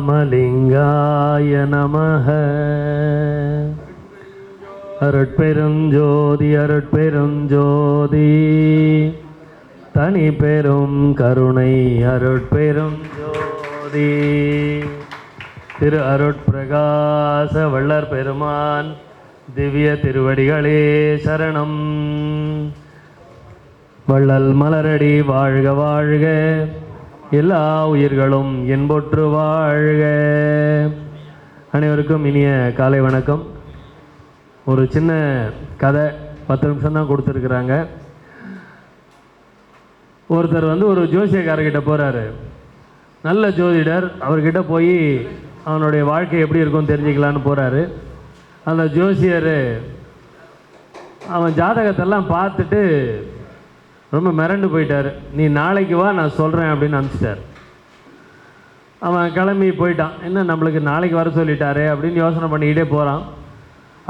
ராமலிங்காய நமः அருட்பெருஞ்சோதி அருட்பெருஞ்சோதி. தனி பெரும் கருணை அருட்பெரும் ஜோதி திரு அருட்பிரகாச வள்ளர் பெருமான் திவ்ய திருவடிகளே சரணம். வள்ளல் மலரடி வாழ்க வாழ்க. எல்லா உயிர்களும் என்பொற்று வாழ்க. அனைவருக்கும் இனிய காலை வணக்கம். ஒரு சின்ன கதை பத்து நிமிஷம் தான் கொடுத்துருக்குறாங்க. ஒருத்தர் வந்து ஒரு ஜோசியக்காரர்கிட்ட போகிறாரு நல்ல ஜோதிடர் அவர்கிட்ட போய் அவனுடைய வாழ்க்கை எப்படி இருக்கும்னு தெரிஞ்சுக்கலான்னு போகிறாரு அந்த ஜோசியர் அவன் ஜாதகத்தெல்லாம் பார்த்துட்டு ரொம்ப மிரண்டு போயிட்டார். நீ நாளைக்கு வா நான் சொல்கிறேன் அப்படின்னு அனுப்பிச்சிட்டார். அவன் கிளம்பி போயிட்டான். என்ன நம்மளுக்கு நாளைக்கு வர சொல்லிட்டாரு அப்படின்னு யோசனை பண்ணிக்கிட்டே போகிறான்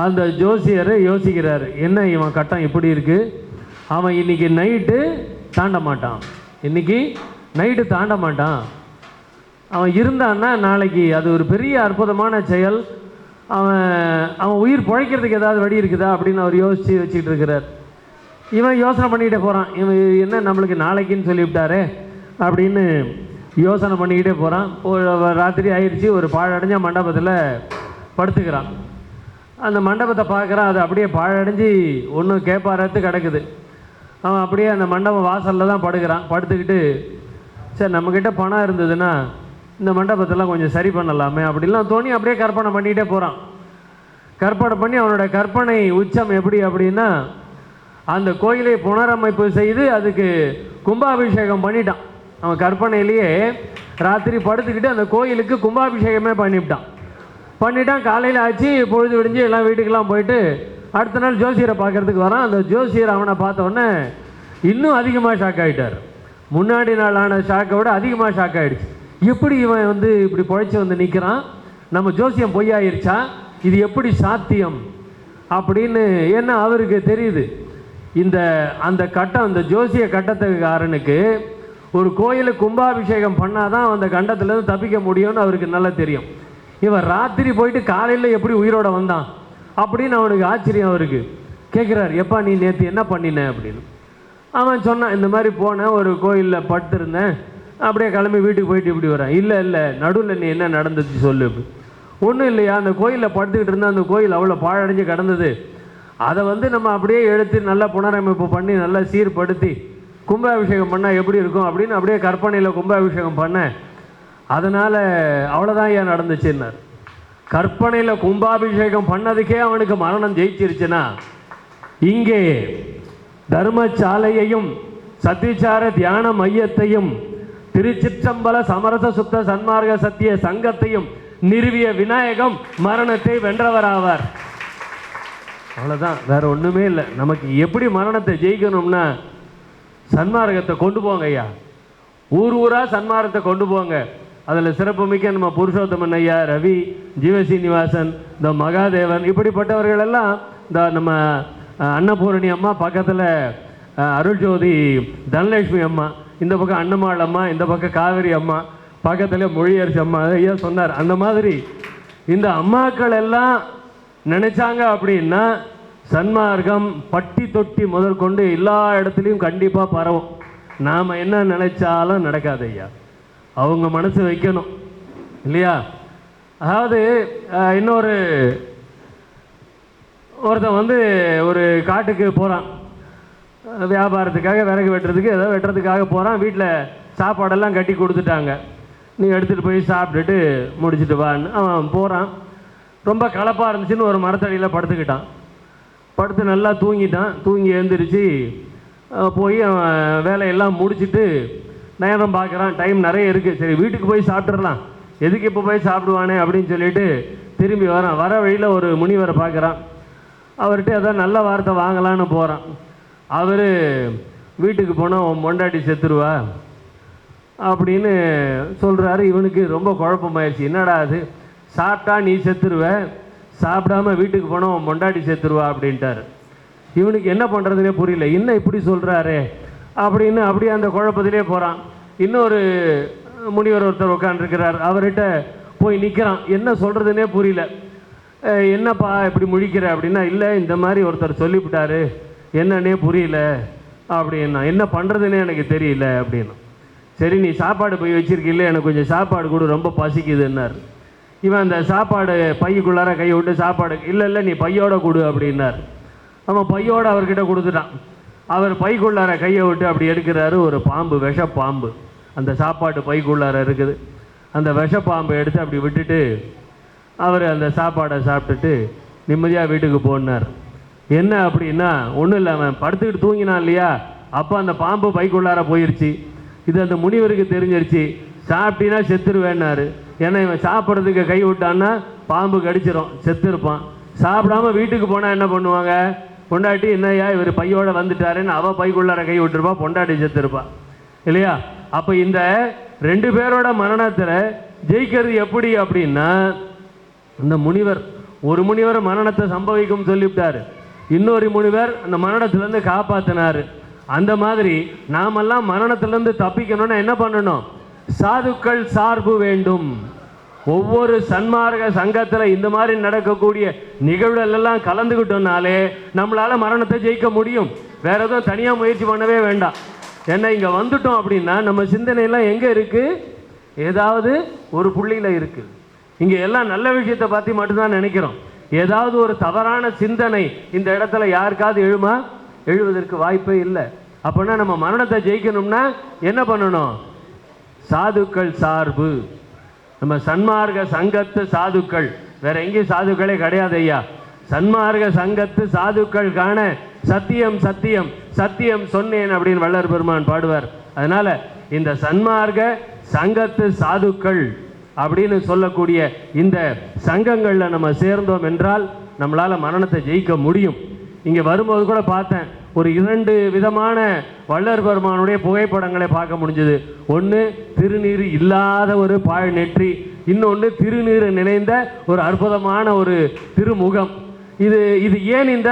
அந்த ஜோசியர் யோசிக்கிறார். என்ன இவன் கட்டம் இப்படி இருக்குது அவன் இன்னைக்கு நைட்டு தாண்ட மாட்டான். இன்னைக்கு நைட்டு தாண்ட மாட்டான். அவன் இருந்தான்னா நாளைக்கு அது ஒரு பெரிய அற்புதமான செயல். அவன் அவன் உயிர் பிழைக்கிறதுக்கு ஏதாவது வழி இருக்குதா அப்படின்னு அவர் யோசித்து வச்சுக்கிட்டு இருக்கிறார். இவன் யோசனை பண்ணிக்கிட்டே போகிறான் இவன் என்ன நம்மளுக்கு நாளைக்குன்னு சொல்லிவிட்டாரே அப்படின்னு யோசனை பண்ணிக்கிட்டே போகிறான் ஒரு ராத்திரி ஆயிடுச்சு ஒரு பாழடைஞ்ச மண்டபத்தில் படுத்துக்கிறான். அந்த மண்டபத்தை பார்க்குறான் அது அப்படியே பாழடைஞ்சு ஒன்றும் கேட்பாரத்து கிடக்குது. அவன் அப்படியே அந்த மண்டபம் வாசலில் தான் படுக்கிறான். படுத்துக்கிட்டு சரி நம்மக்கிட்ட பணம் இருந்ததுன்னா இந்த மண்டபத்தெல்லாம் கொஞ்சம் சரி பண்ணலாமே அப்படிலாம் தோணி அப்படியே கற்பனை பண்ணிக்கிட்டே போகிறான் கற்பனை பண்ணி அவனோட கற்பனை உச்சம் எப்படி அப்படின்னா அந்த கோயிலை புனரமைப்பு செய்து அதுக்கு கும்பாபிஷேகம் பண்ணிட்டான். அவன் கற்பனையிலேயே ராத்திரி படுத்துக்கிட்டு அந்த கோயிலுக்கு கும்பாபிஷேகமே பண்ணிவிட்டான். பண்ணிட்டான். காலையில் ஆச்சு பொழுது விடிஞ்சு எல்லாம் வீட்டுக்கெல்லாம் போயிட்டு அடுத்த நாள் ஜோசியரை பார்க்கறதுக்கு வரான். அந்த ஜோசியர் அவனை பார்த்த இன்னும் அதிகமாக ஷாக் ஆகிட்டார் முன்னாடி நாளான ஷாக்கை விட அதிகமாக ஷாக் ஆகிடுச்சு எப்படி இவன் வந்து இப்படி பொழைச்சி வந்து நிற்கிறான் நம்ம ஜோசியம் பொய்யாயிருச்சா? இது எப்படி சாத்தியம்? அப்படின்னு ஏன்னா அவருக்கு தெரியுது. இந்த அந்த கட்டம் இந்த ஜோசிய கட்டத்துக்காரனுக்கு ஒரு கோயிலை கும்பாபிஷேகம் பண்ணாதான் அந்த கண்டத்துலேருந்து தப்பிக்க முடியும்னு அவருக்கு நல்லா தெரியும். இவன் ராத்திரி போயிட்டு காலையில் எப்படி உயிரோட வந்தான்? அப்படின்னு அவனுக்கு ஆச்சரியம் அவருக்கு. கேட்குறாரு எப்பா நீ நேற்று என்ன பண்ணின? அப்படின்னு. அவன் சொன்னான் இந்த மாதிரி போனேன் ஒரு கோயிலில் படுத்திருந்தேன். அப்படியே கிளம்பி வீட்டுக்கு போயிட்டு இப்படி வரேன். இல்லை இல்லை நடுவில் நீ என்ன நடந்துச்சு சொல்லு. ஒன்றும் இல்லையா அந்த கோயிலில் படுத்துக்கிட்டு இருந்தால் அந்த கோயில் அவ்வளோ பாழடைஞ்சு கிடந்தது. அதை வந்து நம்ம அப்படியே எடுத்து நல்லா புனரமைப்பு பண்ணி நல்லா சீர்படுத்தி கும்பாபிஷேகம் பண்ணால் எப்படி இருக்கும் அப்படின்னு அப்படியே கற்பனையில் கும்பாபிஷேகம் பண்ணேன் அதனால் அவ்வளோதான் ஏன் நடந்துச்சுன்னார். கற்பனையில் கும்பாபிஷேகம் பண்ணதுக்கே அவனுக்கு மரணம் ஜெயிச்சிருச்சுன்னா இங்கே தர்மசாலையையும் சத்திச்சார தியான மையத்தையும் திருச்சிற்றம்பல சமரச சுத்த சன்மார்க்க சத்திய சங்கத்தையும் நிறுவிய விநாயகம் மரணத்தை வென்றவராவார். அவ்வளோதான் வேறு ஒன்றுமே இல்லை. நமக்கு எப்படி மரணத்தை ஜெயிக்கணும்னா சன்மார்க்கத்தை கொண்டு போங்க ஐயா. ஊர் ஊராக சன்மார்க்கத்தை கொண்டு போங்க. அதில் சிறப்புமிக்க நம்ம புருஷோத்தமன் ஐயா ரவி ஜீவசீனிவாசன் இந்த மகாதேவன் இப்படிப்பட்டவர்கள் எல்லாம் இந்த நம்ம அன்னபூரணி அம்மா பக்கத்தில் அருள்ஜோதி தனலட்சுமி அம்மா இந்த பக்கம் அன்னமாள் அம்மா இந்த பக்கம் காவேரி அம்மா பக்கத்தில் மொழியரசி அம்மா ஐயா சொன்னார். அந்த மாதிரி இந்த அம்மாக்கள் எல்லாம் நினைச்சாங்க அப்படின்னா சன்மார்க்கம் பட்டி தொட்டி முதற்கொண்டு எல்லா இடத்துலையும் கண்டிப்பாக பரவும். நாம் என்ன நினைச்சாலும் நடக்காது ஐயா. அவங்க மனசு வைக்கணும். இல்லையா? அதாவது இன்னொரு ஒருத்தன் வந்து ஒரு காட்டுக்கு போகிறான் வியாபாரத்துக்காக விறகு வெட்டுறதுக்கு ஏதோ வெட்டுறதுக்காக போகிறான் வீட்டில் சாப்பாடெல்லாம் கட்டி கொடுத்துட்டாங்க. நீ எடுத்துகிட்டு போய் சாப்பிட்டுட்டு முடிச்சிட்டு வான்னு அவன் போகிறான் ரொம்ப கலப்பாக இருந்துச்சுன்னு ஒரு மரத்தடியில் படுத்துக்கிட்டான். படுத்து நல்லா தூங்கிட்டான். தூங்கி எழுந்திரிச்சு போய் அவன் வேலையெல்லாம் முடிச்சுட்டு நேரம் பார்க்குறான் டைம் நிறைய இருக்குது சரி வீட்டுக்கு போய் சாப்பிட்றலாம் எதுக்கு இப்போ போய் சாப்பிடுவானே அப்படின்னு சொல்லிட்டு திரும்பி வரான். வர வழியில் ஒரு முனிவரை பார்க்குறான் அவர்கிட்ட ஏதாவது நல்ல வார்த்தை வாங்கலான்னு போகிறான் அவர் வீட்டுக்கு போனால் உன் மொண்டாட்டி செத்துருவா? அப்படின்னு சொல்கிறாரு இவனுக்கு ரொம்ப குழப்பமாயிருச்சு. என்னடா அது? சாப்பிட்டா நீ செத்துருவ சாப்பிடாம வீட்டுக்கு போனால் உன் பொண்டாட்டி செத்துருவா அப்படின்ட்டாரு. இவனுக்கு என்ன பண்ணுறதுனே புரியல. என்ன இப்படி சொல்கிறாரே அப்படின்னு அப்படியே அந்த குழப்பத்திலே போகிறான் இன்னொரு முனிவர் ஒருத்தர் உட்காந்துருக்கிறார் அவர்கிட்ட போய் நிற்கிறான் என்ன சொல்கிறதுனே புரியல. என்னப்பா இப்படி முழிக்கிற? அப்படின்னா இல்லை இந்த மாதிரி ஒருத்தர் சொல்லிவிட்டாரு. என்னன்னே புரியல. அப்படின்னா என்ன பண்ணுறதுனே எனக்கு தெரியல. அப்படின்னா சரி நீ சாப்பாடு போய் வச்சுருக்கீல்ல எனக்கு கொஞ்சம் சாப்பாடு கூட ரொம்ப பசிக்குதுன்னார். இவன் அந்த சாப்பாடு பையுக்குள்ளார கையை விட்டு சாப்பாடு இல்லை இல்லை நீ பையோட கொடு அப்படின்னார். அவன் பையோட அவர்கிட்ட கொடுத்துட்டான். அவர் பைக்குள்ளார கையை விட்டு அப்படி எடுக்கிறாரு ஒரு பாம்பு விஷ பாம்பு அந்த சாப்பாட்டு பைக்குள்ளார இருக்குது. அந்த விஷ பாம்பை எடுத்து அப்படி விட்டுட்டு அவர் அந்த சாப்பாடை சாப்பிட்டுட்டு நிம்மதியாக வீட்டுக்கு போனார். என்ன அப்படின்னா ஒன்றும் இல்லை அவன் படுத்துக்கிட்டு தூங்கினான் இல்லையா? அப்போ அந்த பாம்பு பைக்குள்ளார போயிருச்சு. இது அந்த முனிவருக்கு தெரிஞ்சிருச்சு. சாப்பிட்டீன்னா செத்துருவேன்னாரு. ஏன்னா இவன் சாப்பிட்றதுக்கு கை விட்டான்னா பாம்பு கடிச்சிரும் செத்துருப்பான். சாப்பிடாம வீட்டுக்கு போனால் என்ன பண்ணுவாங்க? பொண்டாட்டி என்னய்யா இவர் பையோட வந்துட்டாருன்னு அவள் பைக்குள்ளார கை விட்டுருப்பா பொண்டாட்டி செத்துருப்பா. இல்லையா? அப்போ இந்த ரெண்டு பேரோட மரணத்தில் ஜெயிக்கிறது எப்படி அப்படின்னா இந்த முனிவர் ஒரு முனிவர் மரணத்தை சம்பவிக்கும் சொல்லிவிட்டாரு. இன்னொரு முனிவர் அந்த மரணத்திலேருந்து காப்பாற்றினார் அந்த மாதிரி நாமெல்லாம் மரணத்திலேருந்து தப்பிக்கணும்னா என்ன பண்ணணும்? சாதுக்கள் சார்பு வேண்டும். ஒவ்வொரு சன்மார்க்க சங்கத்தில் இந்த மாதிரி நடக்கக்கூடிய நிகழ்வுகளெல்லாம் கலந்துக்கிட்டோம்னாலே நம்மளால் மரணத்தை ஜெயிக்க முடியும். வேற எதுவும் தனியாக முயற்சி பண்ணவே வேண்டாம். ஏன்னா இங்கே வந்துட்டோம் அப்படின்னா நம்ம சிந்தனையெல்லாம் எங்கே இருக்குது ஏதாவது ஒரு புள்ளியில் இருக்குது இங்கே எல்லாம் நல்ல விஷயத்தை பற்றி மட்டும்தான் நினைக்கிறோம். ஏதாவது ஒரு தவறான சிந்தனை இந்த இடத்துல யாருக்காவது எழுமா? எழுவதற்கு வாய்ப்பே இல்லை. அப்படின்னா நம்ம மரணத்தை ஜெயிக்கணும்னா என்ன பண்ணணும்? சாதுக்கள் சார்பு. நம்ம சன்மார்க்க சங்கத்து சாதுக்கள். வேற எங்கேயும் சாதுக்களே கிடையாது ஐயா. சன்மார்க்க சங்கத்து சாதுக்கள் காண சத்தியம் சத்தியம் சத்தியம் சொன்னேன் அப்படின்னு வள்ளர் பெருமான் பாடுவார். அதனால இந்த சன்மார்க்க சங்கத்து சாதுக்கள் அப்படின்னு சொல்லக்கூடிய இந்த சங்கங்களில் நம்ம சேர்ந்தோம் என்றால் நம்மளால் மரணத்தை ஜெயிக்க முடியும். இங்கே வரும்போது கூட பார்த்தேன் ஒரு இரண்டு விதமான வள்ளர் பெருமானுடைய புகைப்படங்களை பார்க்க முடிஞ்சது. ஒன்று திருநீர் இல்லாத ஒரு பாழ் நெற்றி. இன்னொன்று திருநீர் நினைந்த ஒரு அற்புதமான ஒரு திருமுகம். இது இது ஏன் இந்த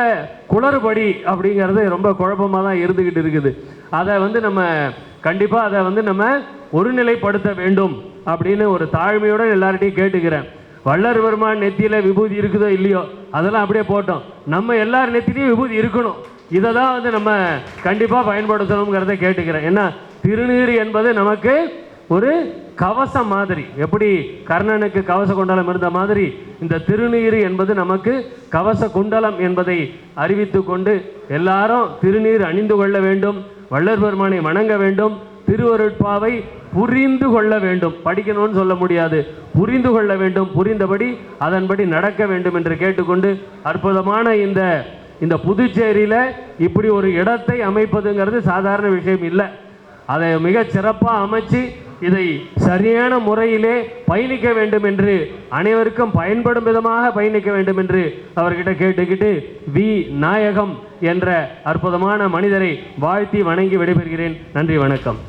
குளறுபடி அப்படிங்கிறது ரொம்ப குழப்பமாக தான் இருந்துக்கிட்டு இருக்குது. அதை வந்து நம்ம கண்டிப்பாக அதை வந்து நம்ம ஒருநிலைப்படுத்த வேண்டும் அப்படின்னு ஒரு தாழ்மையுடன் எல்லார்ட்டையும் கேட்டுக்கிறேன். வள்ளர் பெருமான் நெத்தியில் விபூதி இருக்குதோ இல்லையோ அதெல்லாம் அப்படியே போட்டோம். நம்ம எல்லார் நெத்திலையும் விபூதி இருக்கணும். இதை தான் வந்து நம்ம கண்டிப்பாக பயன்படுத்தணுங்கிறத கேட்டுக்கிறேன். ஏன்னா திருநீர் என்பது நமக்கு ஒரு கவசம் மாதிரி. எப்படி கர்ணனுக்கு கவச குண்டலம் இருந்த மாதிரி இந்த திருநீர் என்பது நமக்கு கவச குண்டலம் என்பதை அறிவித்து கொண்டு எல்லாரும் திருநீர் அணிந்து கொள்ள வேண்டும் வள்ளர் பெருமானை வணங்க வேண்டும் திருவருட்பாவை புரிந்து கொள்ள வேண்டும். படிக்கணும்னு சொல்ல முடியாது. புரிந்து கொள்ள வேண்டும். புரிந்தபடி அதன்படி நடக்க வேண்டும் என்று கேட்டுக்கொண்டு அற்புதமான இந்த இந்த புதுச்சேரியில் இப்படி ஒரு இடத்தை அமைப்பதுங்கிறது சாதாரண விஷயம் இல்லை. அதை மிக சிறப்பாக அமைச்சு இதை சரியான முறையிலே பயணிக்க வேண்டும் என்று அனைவருக்கும் பயன்படும் விதமாக பயணிக்க வேண்டும் என்று அவர்கிட்ட கேட்டுக்கிட்டு வி. நாயகம் என்ற அற்புதமான மனிதரை வாழ்த்தி வணங்கி விடைபெறுகிறேன். நன்றி வணக்கம்.